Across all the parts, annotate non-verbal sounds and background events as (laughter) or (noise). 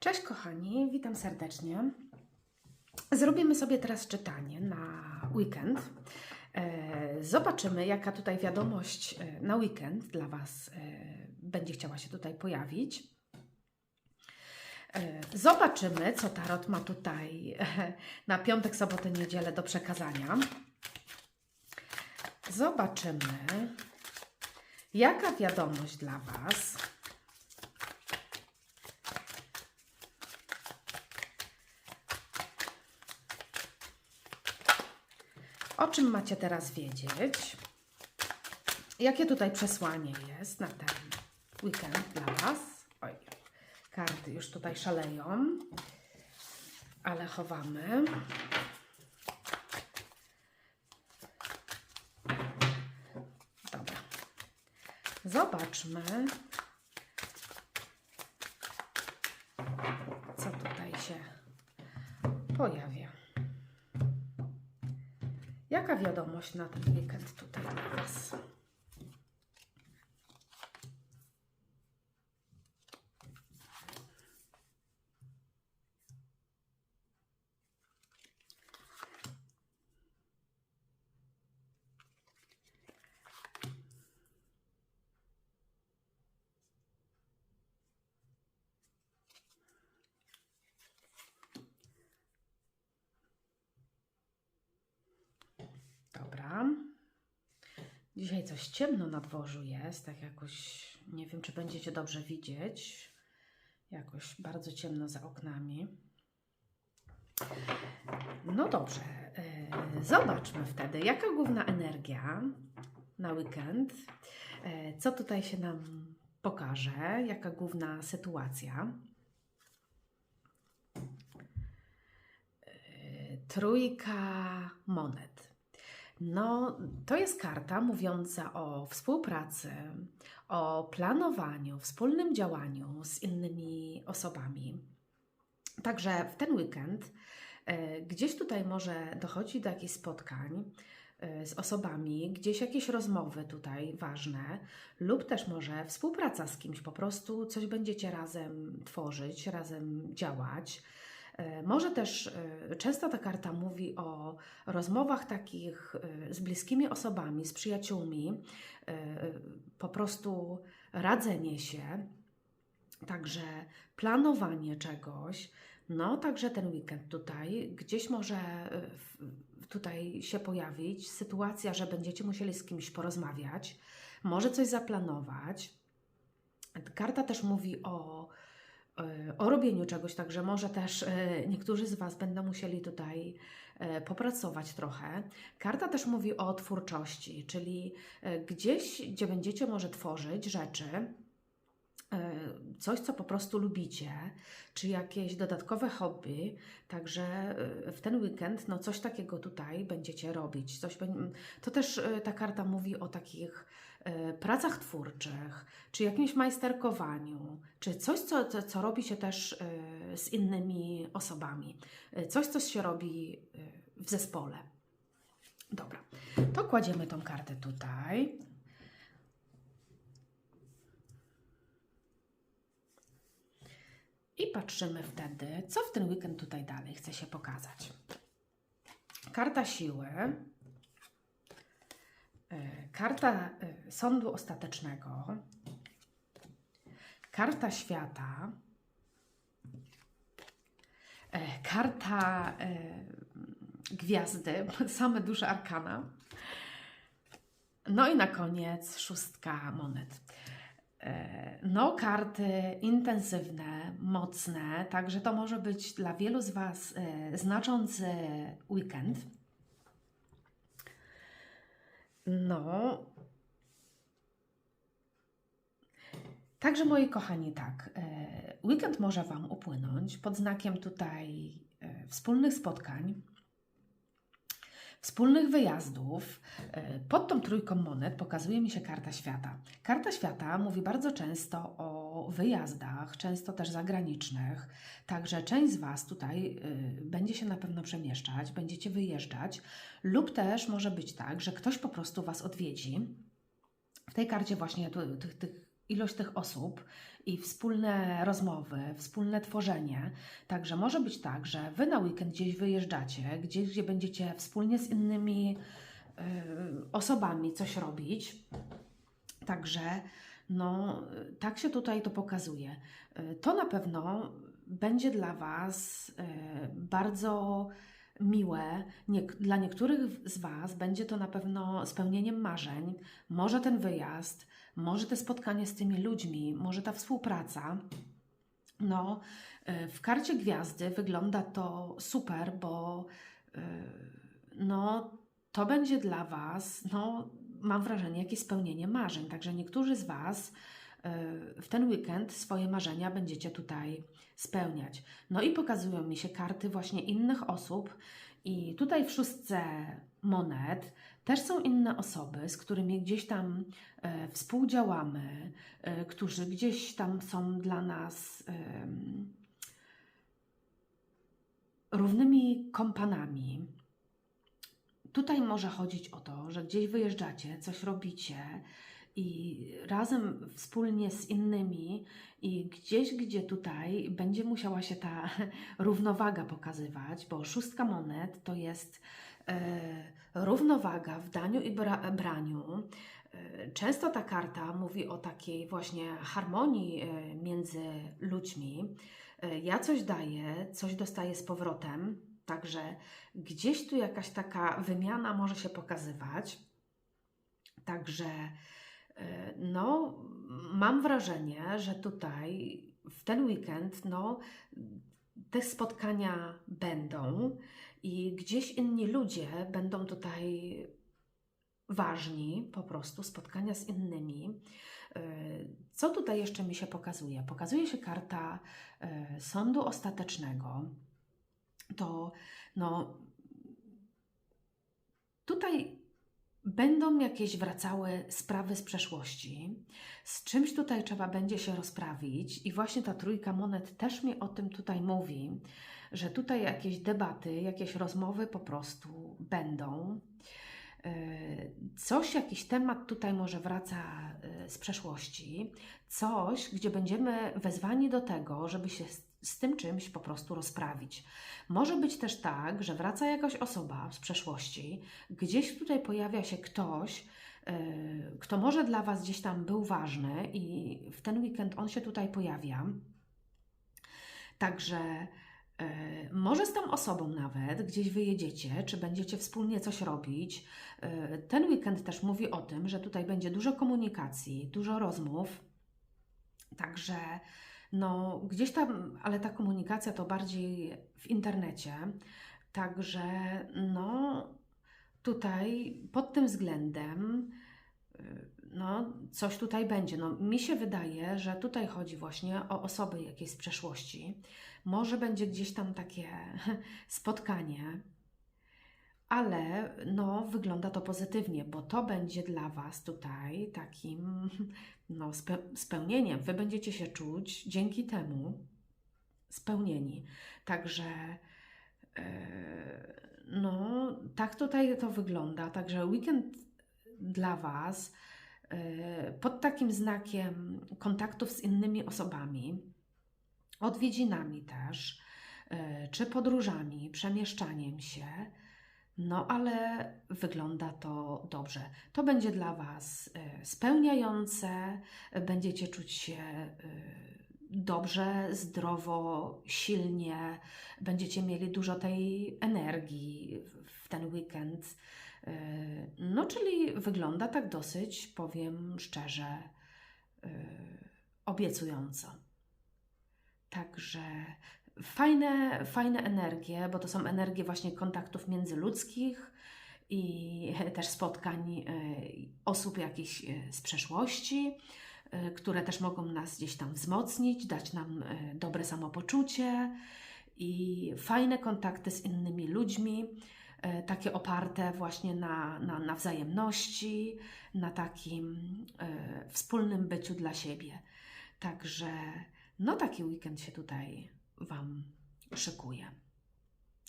Cześć kochani, witam serdecznie. Zrobimy sobie teraz czytanie na weekend. E, Zobaczymy, jaka tutaj wiadomość e, na weekend dla Was e, będzie chciała się tutaj pojawić. Zobaczymy, co Tarot ma tutaj na piątek, sobotę, niedzielę do przekazania. Zobaczymy, jaka wiadomość dla Was. O czym macie teraz wiedzieć? Jakie tutaj przesłanie jest na ten weekend dla Was? Oj, karty już tutaj szaleją, ale chowamy. Dobra. Zobaczmy, co tutaj się pojawia. Jaka wiadomość na ten weekend tutaj dla Was? Dobra. Dzisiaj coś ciemno na dworzu jest, tak jakoś, nie wiem, czy będziecie dobrze widzieć. Jakoś bardzo ciemno za oknami. No dobrze, e, zobaczmy wtedy, jaka główna energia na weekend, e, co tutaj się nam pokaże, jaka główna sytuacja. E, Trójka monet. No, to jest karta mówiąca o współpracy, o planowaniu, wspólnym działaniu z innymi osobami. Także w ten weekend e, gdzieś tutaj może dochodzi do jakichś spotkań e, z osobami, gdzieś jakieś rozmowy tutaj ważne, lub też może współpraca z kimś, po prostu coś będziecie razem tworzyć, razem działać. E, Może też e, często ta karta mówi o rozmowach takich e, z bliskimi osobami, z przyjaciółmi, po prostu radzenie się, także planowanie czegoś. No, także ten weekend tutaj gdzieś może tutaj się pojawić sytuacja, że będziecie musieli z kimś porozmawiać, może coś zaplanować. Karta też mówi o o robieniu czegoś, także może też e, niektórzy z Was będą musieli tutaj e, popracować trochę. Karta też mówi o twórczości, czyli e, gdzieś, gdzie będziecie może tworzyć rzeczy, e, coś, co po prostu lubicie, czy jakieś dodatkowe hobby, także e, w ten weekend no coś takiego tutaj będziecie robić. Coś, to też e, ta karta mówi o takich e, pracach twórczych, czy jakimś majsterkowaniu, czy coś, co, co, robi się też e, z innymi osobami. E, Coś, co się robi e, w zespole. Dobra, to kładziemy tą kartę tutaj. I patrzymy wtedy, co w ten weekend tutaj dalej chce się pokazać. Karta siły, e, karta e, sądu ostatecznego, karta świata, e, karta e, gwiazdy, same duże arkana. No i na koniec szóstka monet. E, No, karty intensywne, mocne, także to może być dla wielu z Was e, znaczący weekend. No. Także moi kochani, tak, e, weekend może Wam upłynąć pod znakiem tutaj e, wspólnych spotkań, wspólnych wyjazdów. E, Pod tą trójką monet pokazuje mi się karta świata. Karta świata mówi bardzo często o wyjazdach, często też zagranicznych. Także część z Was tutaj y, będzie się na pewno przemieszczać, będziecie wyjeżdżać, lub też może być tak, że ktoś po prostu Was odwiedzi. W tej karcie właśnie tych, tych ilość tych osób i wspólne rozmowy, wspólne tworzenie. Także może być tak, że wy na weekend gdzieś wyjeżdżacie, gdzieś, gdzie będziecie wspólnie z innymi y, osobami coś robić. Także no, tak się tutaj to pokazuje. Y, to na pewno będzie dla Was y, bardzo miłe. Nie, dla niektórych z Was będzie to na pewno spełnieniem marzeń. Może ten wyjazd, może te spotkanie z tymi ludźmi, może ta współpraca. No, y, w karcie gwiazdy wygląda to super, bo no, to będzie dla Was, no, mam wrażenie, jakieś spełnienie marzeń. Także niektórzy z Was w ten weekend swoje marzenia będziecie tutaj spełniać. No i pokazują mi się karty właśnie innych osób, i tutaj w szóstce monet też są inne osoby, z którymi gdzieś tam e, współdziałamy, e, którzy gdzieś tam są dla nas równymi kompanami. Tutaj może chodzić o to, że gdzieś wyjeżdżacie, coś robicie i razem wspólnie z innymi i gdzieś, gdzie tutaj będzie musiała się ta (laughs) równowaga pokazywać, bo szóstka monet to jest e, równowaga w daniu i bra braniu. E, często ta karta mówi o takiej właśnie harmonii e, między ludźmi. Ja coś daję, coś dostaję z powrotem, także gdzieś tu jakaś taka wymiana może się pokazywać. Także E, no, mam wrażenie, że tutaj w ten weekend, no, te spotkania będą i gdzieś inni ludzie będą tutaj ważni, po prostu spotkania z innymi. E, co tutaj jeszcze mi się pokazuje? Pokazuje się karta e, sądu ostatecznego. To no, tutaj Będą jakieś wracały sprawy z przeszłości, z czymś tutaj trzeba będzie się rozprawić, i właśnie ta trójka monet też mi o tym tutaj mówi, że tutaj jakieś debaty, jakieś rozmowy po prostu będą. E, coś, jakiś temat tutaj może wraca e, z przeszłości, coś, gdzie będziemy wezwani do tego, żeby się tym czymś po prostu rozprawić. Może być też tak, że wraca jakaś osoba z przeszłości, gdzieś tutaj pojawia się ktoś, yy, kto może dla Was gdzieś tam był ważny i w ten weekend on się tutaj pojawia. Także yy, może z tą osobą nawet gdzieś wyjedziecie, czy będziecie wspólnie coś robić. Yy, ten weekend też mówi o tym, że tutaj będzie dużo komunikacji, dużo rozmów. Także no, gdzieś tam, ale ta komunikacja to bardziej w internecie. Także, no, tutaj pod tym względem, y, no, coś tutaj będzie. No, mi się wydaje, że tutaj chodzi właśnie o osoby jakieś z przeszłości. Może będzie gdzieś tam takie (laughs) spotkanie, ale no, wygląda to pozytywnie, bo to będzie dla Was tutaj takim no, spełnieniem. Wy będziecie się czuć dzięki temu spełnieni. Także e, no, tak tutaj to wygląda. Także weekend dla Was e, pod takim znakiem kontaktów z innymi osobami, odwiedzinami też, e, czy podróżami, przemieszczaniem się no, ale wygląda to dobrze. To będzie dla Was e, spełniające, będziecie czuć się e, dobrze, zdrowo, silnie, będziecie mieli dużo tej energii w ten weekend. E, no, czyli wygląda tak dosyć, powiem szczerze, obiecująco. Także fajne, fajne energie, bo to są energie właśnie kontaktów międzyludzkich i (laughs) też spotkań e, osób jakichś e, z przeszłości, e, które też mogą nas gdzieś tam wzmocnić, dać nam dobre samopoczucie i fajne kontakty z innymi ludźmi, takie oparte właśnie na, na, na wzajemności, na takim wspólnym byciu dla siebie. Także no taki weekend się tutaj Wam szykuję.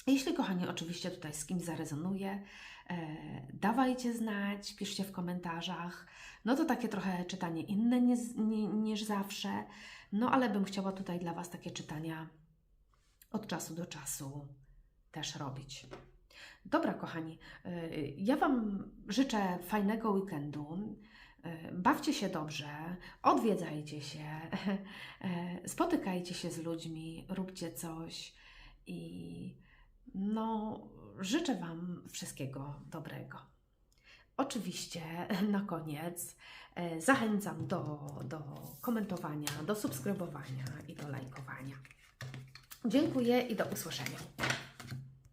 Jeśli, kochani, oczywiście tutaj z kimś zarezonuje, e, dawajcie znać, piszcie w komentarzach. No to takie trochę czytanie inne niż, ni- niż zawsze, no ale bym chciała tutaj dla Was takie czytania od czasu do czasu też robić. Dobra, kochani, y, ja Wam życzę fajnego weekendu. Bawcie się dobrze, odwiedzajcie się, (laughs) spotykajcie się z ludźmi, róbcie coś i no, życzę Wam wszystkiego dobrego. Oczywiście na koniec e, zachęcam do, do komentowania, do subskrybowania i do lajkowania. Dziękuję i do usłyszenia.